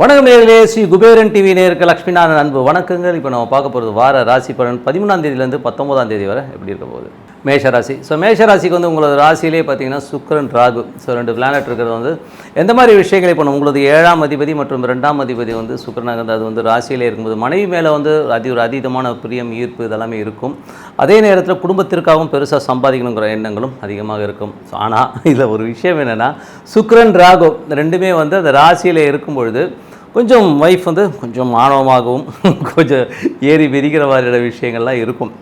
வணக்கம் நேர்களே ஸ்ரீ குபேரன் டிவி நேருக்கு லக்ஷ்மிநாதன் அன்பு வணக்கங்கள். இப்போ நம்ம பார்க்க போகிறது வார ராசி பலன். பதிமூணாம் தேதியிலேருந்து பத்தொம்போதாம் தேதி வரை எப்படி இருக்க போகுது? மேஷ ராசி ஸோ மேஷ ராசிக்கு வந்து உங்களோட ராசியிலே பார்த்தீங்கன்னா சுக்கரன் ராகு. ஸோ ரெண்டு பிளானட் இருக்கிறது வந்து எந்த மாதிரி விஷயங்களை இப்போ உங்களது ஏழாம் அதிபதி மற்றும் ரெண்டாம் அதிபதி வந்து சுக்கரனாக இருந்தால் அது வந்து ராசியிலே இருக்கும்போது மனைவி மேலே வந்து அதி ஒரு அதீதமான பிரியம் ஈர்ப்பு இதெல்லாமே இருக்கும். அதே நேரத்தில் குடும்பத்திற்காகவும் பெருசாக சம்பாதிக்கணுங்கிற எண்ணங்களும் அதிகமாக இருக்கும். ஸோ ஆனால் இதில் ஒரு விஷயம் என்னென்னா சுக்கரன் ராகு ரெண்டுமே வந்து அந்த ராசியில் இருக்கும் பொழுது கொஞ்சம் ஒய்ஃப் வந்து கொஞ்சம் ஆணவமாகவும் கொஞ்சம் ஏறி விரிக்கிற மாதிரியான விஷயங்கள்லாம் இருக்கும்.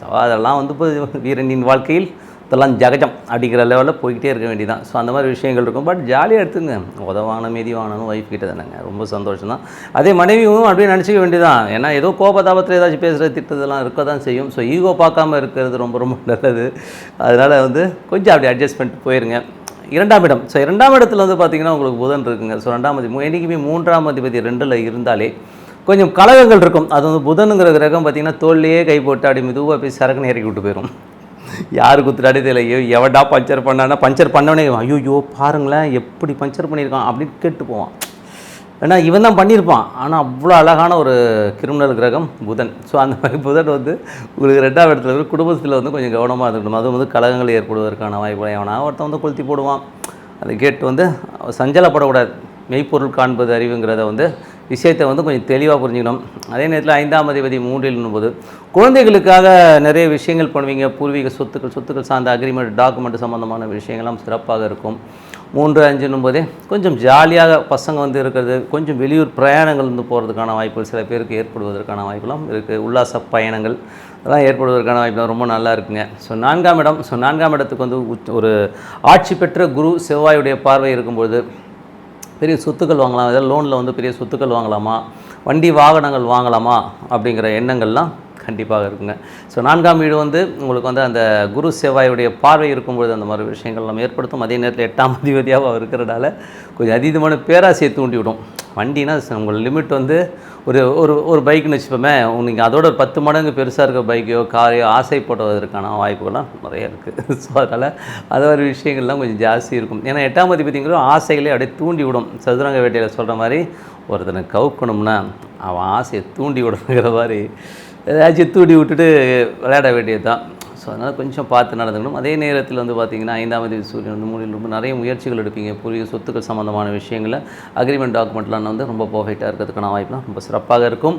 ஸோ அதெல்லாம் வந்து இப்போ வீரனின் வாழ்க்கையில் இதெல்லாம் ஜகஜம் அப்படிங்கிற லெவலில் போய்கிட்டே இருக்க வேண்டியதான் ஸோ அந்த மாதிரி விஷயங்கள் இருக்கும். பட் ஜாலியாக எடுத்துங்க. உதவான மீதி வாங்கணும் ஒய்ஃப் கிட்ட தானேங்க ரொம்ப சந்தோஷம் தான் அதே மனைவியும் அப்படியே நினச்சிக்க வேண்டியதான் ஏன்னா ஏதோ கோபதாபத்தில் ஏதாச்சும் பேசுகிற திட்டத்தெல்லாம் இருக்க தான் செய்யும். ஸோ ஈகோ பார்க்காம இருக்கிறது ரொம்ப ரொம்ப நல்லது. அதனால் வந்து கொஞ்சம் அப்படி அட்ஜஸ்ட் பண்ணிட்டு போயிருங்க. இரண்டாம் இடம். ஸோ இரண்டாம் இடத்துல வந்து பார்த்தீங்கன்னா உங்களுக்கு புதன் இருக்குங்க. ஸோ ரெண்டாம் அதிபதி என்றைக்குமே மூன்றாம் அதிபதி ரெண்டில் இருந்தாலே கொஞ்சம் கலகங்கள் இருக்கும். அது வந்து புதனுங்கிற கிரகம் பார்த்திங்கன்னா தோல்லையே கை போட்டு அப்படி மெதுவாக போய் சரக்குன்னு இறக்கி விட்டு போயிடும் யார் குத்துட்டாடி தெரியல ஐயோ எவடா பஞ்சர் பண்ணானா பஞ்சர் பண்ணவனே ஐயோ பாருங்களேன் எப்படி பஞ்சர் பண்ணியிருக்கான் அப்படின்னு கேட்டு போவான். ஏன்னா இவன் தான் பண்ணியிருப்பான். ஆனால் அவ்வளோ அழகான ஒரு கிரிமினல் கிரகம் புதன். ஸோ அந்த மாதிரி புதன் வந்து உங்களுக்கு ரெண்டாவது இடத்துல இருக்கு குடும்பத்தில் வந்து கொஞ்சம் கவனமாக இருக்கணும். அதுவும் வந்து கலகங்கள் ஏற்படுவதற்கான வாய்ப்பு எவனா ஒருத்தன் வந்து கொளுத்தி போடுவான். அதை கேட்டு வந்து சஞ்சலப்படக்கூடாது. மெய்ப்பொருள் காண்பது அறிவுங்கிறத வந்து விஷயத்தை வந்து கொஞ்சம் தெளிவாக புரிஞ்சுக்கணும். அதே நேரத்தில் ஐந்தாம் அதிபதி மூன்றில் போது குழந்தைகளுக்காக நிறைய விஷயங்கள் பண்ணுவீங்க. பூர்வீக சொத்துக்கள் சொத்துக்கள் சார்ந்த அக்ரிமெண்ட் டாக்குமெண்ட் சம்மந்தமான விஷயங்கள்லாம் சிறப்பாக இருக்கும். மூன்று அஞ்சுன்னும் போதே கொஞ்சம் ஜாலியாக பசங்க வந்து இருக்கிறது கொஞ்சம் வெளியூர் பிரயாணங்கள் வந்து போகிறதுக்கான வாய்ப்புகள் சில பேருக்கு ஏற்படுவதற்கான வாய்ப்புலாம் இருக்குது உல்லாச பயணங்கள் அதெல்லாம் ஏற்படுவதற்கான வாய்ப்புலாம் ரொம்ப நல்லா இருக்குங்க. ஸோ நான்காம் இடம் ஸோ நான்காம் இடத்துக்கு வந்து ஒரு ஆட்சி பெற்ற குரு செவ்வாயுடைய பார்வை இருக்கும்பொழுது பெரிய சொத்துக்கள் வாங்கலாம். ஏதாவது லோனில் வந்து பெரிய சொத்துக்கள் வாங்கலாமா? வண்டி வாகனங்கள் வாங்கலாமா? அப்படிங்கிற எண்ணங்கள்லாம் கண்டிப்பாக இருக்குங்க. ஸோ நான்காம் வீடு வந்து உங்களுக்கு வந்து அந்த குரு செவ்வாயுடைய பார்வை இருக்கும்பொழுது அந்த மாதிரி விஷயங்கள் நம்ம ஏற்படுத்தும். அதே நேரத்தில் எட்டாம் அதிபதியாக இருக்கிறதால கொஞ்சம் அதீதமான பேராசையை தூண்டிவிடும். வண்டினா ச- உங்கள் லிமிட் வந்து ஒரு ஒரு ஒரு பைக்குன்னு வச்சுப்போமே நீங்கள் அதோட ஒரு பத்து மடங்கு பெருசாக இருக்க பைக்கையோ காரையோ ஆசைப்படுவதற்கான வாய்ப்புகள்லாம் நிறைய இருக்குது ஸோ அதனால் அது மாதிரி விஷயங்கள்லாம் கொஞ்சம் ஜாஸ்தி இருக்கும். ஏன்னா எட்டாம் அதிபதிங்கிற ஆசைகளே அப்படியே தூண்டி விடும். சதுரங்க வேட்டையில் சொல்கிற மாதிரி ஒருத்தனை கவுக்கணும்னா அவன் ஆசையை தூண்டி விடணுங்கிற மாதிரி ஏதாச்சும் தூண்டி விட்டுட்டு விளையாட வேண்டியது தான் ஸோ அதனால் கொஞ்சம் பார்த்து நடந்துக்கணும். அதே நேரத்தில் வந்து பார்த்திங்கன்னா ஐந்தாம் தேதி சூரியன் வந்து மூணில் ரொம்ப நிறைய முயற்சிகள் எடுப்பீங்க. பூர்வீக சொத்துக்கள் சம்மந்தமான விஷயங்களை அக்ரிமெண்ட் டாக்குமெண்ட்லாம் வந்து ரொம்ப பர்ஃபெக்டாக இருக்கிறதுக்கான வாய்ப்புலாம் ரொம்ப சிறப்பாக இருக்கும்.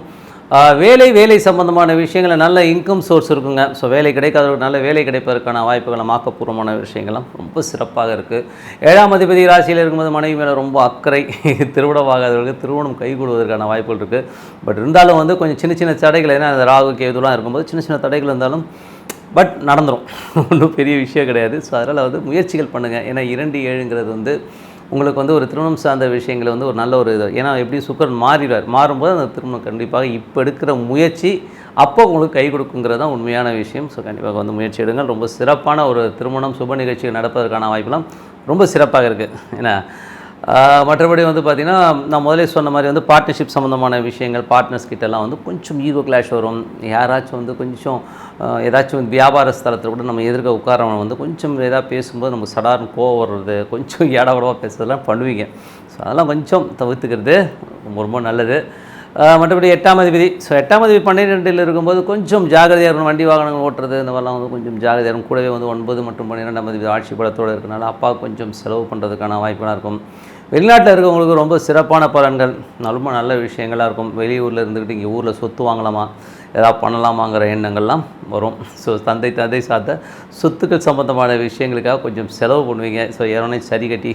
வேலை வேலை சம்பந்தமான விஷயங்களில் நல்ல இன்கம் சோர்ஸ் இருக்குங்க. ஸோ வேலை கிடைக்காதவர்கள் நல்ல வேலை கிடைப்பதற்கான வாய்ப்புகளும் ஆக்கப்பூர்வமான விஷயங்கள்லாம் ரொம்ப சிறப்பாக இருக்குது ஏழாம் அதிபதி ராசியில் இருக்கும்போது மனைவி மேலே ரொம்ப அக்கறை. திருவிடமாகாதவர்களுக்கு திருமணம் கைகூடுவதற்கான வாய்ப்புகள் இருக்குது பட் இருந்தாலும் வந்து கொஞ்சம் சின்ன சின்ன தடைகள் ஏன்னா அந்த ராகு கேதுலாம் இருக்கும்போது சின்ன சின்ன தடைகள் இருந்தாலும் பட் நடந்துடும் ஒன்றும் பெரிய விஷயம் கிடையாது. ஸோ அதனால் வந்து முயற்சிகள் பண்ணுங்கள் ஏன்னா இரண்டு ஏழுங்கிறது வந்து உங்களுக்கு வந்து ஒரு திருமணம் சார்ந்த விஷயங்களை வந்து ஒரு நல்ல ஒரு இது. ஏன்னா எப்படி சுக்கரன் மாறிடுவார். மாறும்போது அந்த திருமணம் கண்டிப்பாக இப்போ எடுக்கிற முயற்சி அப்போ உங்களுக்கு கை கொடுக்குங்கிறது தான் உண்மையான விஷயம். ஸோ கண்டிப்பாக வந்து முயற்சி எடுங்கள். ரொம்ப சிறப்பான ஒரு திருமணம் சுப நிகழ்ச்சிகள் நடப்பதற்கான வாய்ப்பெல்லாம் ரொம்ப சிறப்பாக இருக்குது ஏன்னா மற்றபடி வந்து பார்த்திங்கன்னா நான் முதலே சொன்ன மாதிரி வந்து பார்ட்னர்ஷிப் சம்மந்தமான விஷயங்கள் பார்ட்னர்ஸ் கிட்டலாம் வந்து கொஞ்சம் ஈகோ கிளாஷ் வரும். யாராச்சும் வந்து கொஞ்சம் ஏதாச்சும் வந்து வியாபார ஸ்தலத்தில் கூட நம்ம எதிர்க்க உட்காரவங்க வந்து கொஞ்சம் எதாவது பேசும்போது நமக்கு சடார்னு கோவம் வர்றது கொஞ்சம் ஏடாவடவாக பேசுறதெல்லாம் பண்ணுவீங்க. ஸோ அதெல்லாம் கொஞ்சம் தவிர்த்துக்கிறது ரொம்ப ரொம்ப நல்லது. மற்றபடி எட்டாம் அதிபதி. ஸோ எட்டாம் அதிபதி பன்னிரெண்டில் இருக்கும்போது கொஞ்சம் ஜாகிரதையாக இருக்கணும். வண்டி வாகனங்கள் ஓட்டுறது இந்த மாதிரிலாம் வந்து கொஞ்சம் ஜாகிரதையாக இருக்கும் கூடவே வந்து ஒன்பது மற்றும் பன்னிரெண்டாம் அதிபதி ஆட்சி பலத்தோடு இருக்கனால அப்பா கொஞ்சம் செலவு பண்ணுறதுக்கான வாய்ப்புலாம் இருக்கும். வெளிநாட்டில் இருக்கவங்களுக்கு ரொம்ப சிறப்பான பலன்கள் ரொம்ப நல்ல விஷயங்களாக இருக்கும். வெளியூரில் இருந்துக்கிட்டு இங்கே ஊரில் சொத்து வாங்கலாமா ஏதாவது பண்ணலாமாங்கிற எண்ணங்கள்லாம் வரும். ஸோ தந்தை தந்தை சார்ந்த சொத்துக்கள் சம்மந்தமான விஷயங்களுக்காக கொஞ்சம் செலவு பண்ணுவீங்க. ஸோ ஏறோனே சரி கட்டி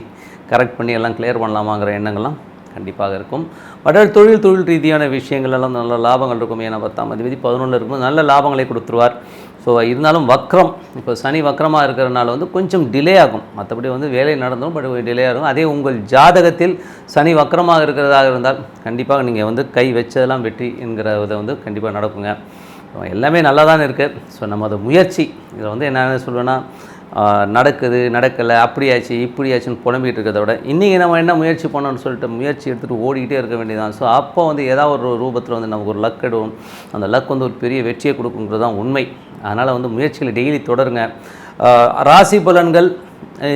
கரெக்ட் பண்ணி எல்லாம் கிளியர் பண்ணலாமாங்கிற எண்ணங்கள்லாம் கண்டிப்பாக இருக்கும். மற்ற தொழில் தொழில் ரீதியான விஷயங்கள் எல்லாம் நல்ல லாபங்கள் இருக்கும் ஏன்னா பத்தாம் அதிபதி பதினொன்று இருக்கும்போது நல்ல லாபங்களை கொடுத்துருவார். ஸோ இருந்தாலும் வக்ரம் இப்போ சனி வக்ரமாக இருக்கிறனால வந்து கொஞ்சம் டிலே ஆகும். மற்றபடி வந்து வேலை நடந்தும் பட் டிலே ஆகும் அதே உங்கள் ஜாதகத்தில் சனி வக்ரமாக இருக்கிறதாக இருந்தால் கண்டிப்பாக நீங்கள் வந்து கை வச்சதெல்லாம் வெற்றி என்கிற இதை வந்து கண்டிப்பாக நடக்குங்க. எல்லாமே நல்லா தான் இருக்குது ஸோ நம்ம அதை முயற்சி. இதில் வந்து என்னென்ன சொல்லுவேன்னா நடக்குது நடக்கலை அப்படியாச்சு இப்படியாச்சுன்னு புலம்பிகிட்டு இருக்கிறத விட இன்றைக்கி நம்ம என்ன முயற்சி பண்ணோம்னு சொல்லிட்டு முயற்சி எடுத்துகிட்டு ஓடிக்கிட்டே இருக்க வேண்டியதான் ஸோ அப்போ வந்து ஏதாவது ஒரு ரூபத்தில் வந்து நமக்கு ஒரு லக் எடுவோம். அந்த லக் வந்து ஒரு பெரிய வெற்றியை கொடுக்குங்கிறது தான் உண்மை. அதனால் வந்து முயற்சிகளை டெய்லி தொடருங்க. ராசி பலன்கள்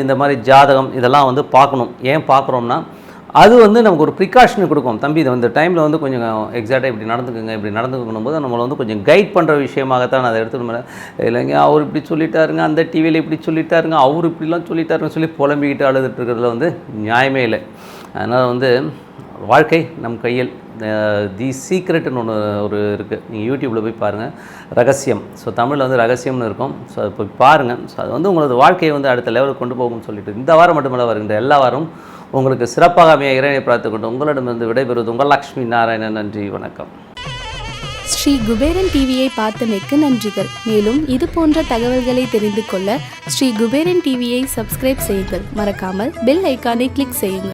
இந்த மாதிரி ஜாதகம் இதெல்லாம் வந்து பார்க்கணும். ஏன் பார்க்குறோம்னா அது வந்து நமக்கு ஒரு ப்ரிகாஷன் கொடுக்கும். தம்பி இது வந்து டைமில் வந்து கொஞ்சம் எக்ஸாக்டாக இப்படி நடந்துக்குங்க இப்படி நடந்துக்கணும் போது நம்மளை வந்து கொஞ்சம் கைட் பண்ணுற விஷயமாகத்தான் நான் அதை எடுத்துக்கணும் இல்லைங்க அவர் இப்படி சொல்லிட்டாருங்க அந்த டிவியில் இப்படி சொல்லிட்டாருங்க அவர் இப்படிலாம் சொல்லிட்டாருன்னு சொல்லி புலம்பிக்கிட்டு அழுதுட்டு இருக்கிறதுல வந்து நியாயமே இல்லை. அதனால் வந்து வாழ்க்கை நம் கையில் தி சீக்ரெட்னு ஒன்று ஒரு இருக்குது நீங்கள் யூடியூப்பில் போய் பாருங்கள் ரகசியம். ஸோ தமிழில் வந்து ரகசியம்னு இருக்கும். ஸோ அது போய் பாருங்கள் ஸோ அது வந்து உங்களது வாழ்க்கையை வந்து அடுத்த லெவலுக்கு கொண்டு போகும்னு சொல்லிட்டு இந்த வாரம் மட்டுமல்ல வருகின்ற எல்லா வாரமும் உங்களுக்கு சிறப்பாக அமைய இறைவனை பார்த்து கொண்டு உங்களிடமிருந்து விடைபெறுவது உங்கள் லக்ஷ்மி நாராயணன். நன்றி வணக்கம். ஸ்ரீ குபேரன் டிவியை பார்த்தமைக்கு நன்றிகள். மேலும் இது போன்ற தகவல்களை தெரிந்து கொள்ள ஸ்ரீ குபேரன் டிவியை சப்ஸ்கிரைப் செய்யுங்கள். மறக்காமல் பெல் ஐக்கானை கிளிக் செய்யுங்கள்.